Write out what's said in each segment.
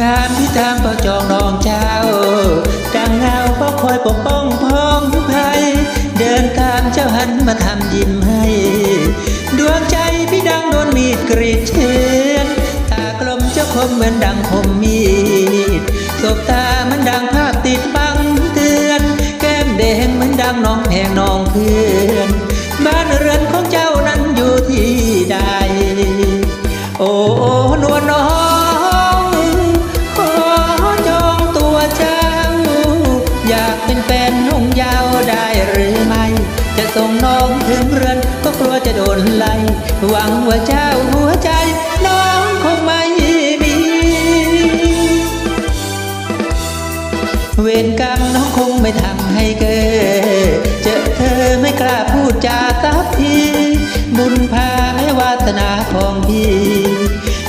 งานที่ทางเฝ้าจองน้องเจ้าดังเงาเฝ้าคอยปกป้องพ้องภัย เดินตามเจ้าหันมาทำยิ้มให้ ดวงใจพี่ดังโดนมีดกรีดเชือนตากลมเจ้าคมเหมือนดังคมมีดสบตาเหมันดังภาพติดบังเตือน แก้มแดงเหมือนดังน้องแพงน้องเพื่อนบ้านเรือนของเจ้านั้นอยู่ที่ใด โอ้นวลน้อง ส่งน้องถึงเรือน ก็กลัวจะโดนไล่หวังว่าเจ้าหัวใจน้องคงไม่มี เวรกรรมน้องคงไม่ทำให้เกิดเจอเธอไม่กล้าพูดจาสักทีบุญพาไม่วาสนาของพี่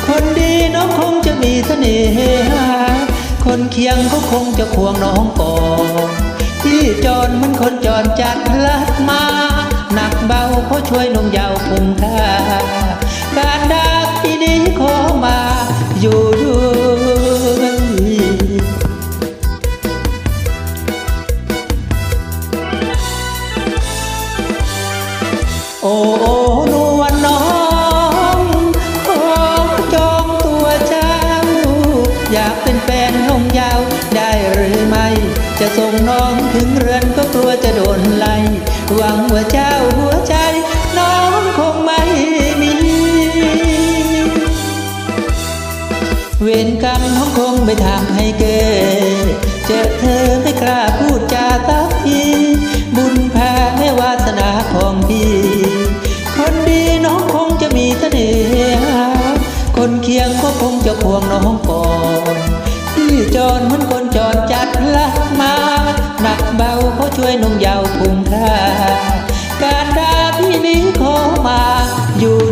คนดีน้องคงจะมีเสน่หาคนเคียงก็คงจะควงน้องก่อนที่จรเหมันคนจรจัด ช่วยนงยาวคุ้มค่าการดักที่นี้ขอมาอยู่ด้วยโอ้โอ้นวลน้องขอจองตัวเจ้า อยากเป็นแฟนนงยาวได้หรือไม่ จะส่งน้องถึงเรือนก็ ไปทางให้เกเจอเธอไม่กล้าพูดจาตักที บุญแพ้ใม่วาสนาของพี่คนดีน้องคงจะมีเสน่ห์คนเคียงก็คงจะพวงน้องก่อนพี่จอนเหมือนคนจอนจัดลักมา หนักเบาเขาช่วยนุ่งยาวพุงท่าการดาพี่นี้ขอมาอยู่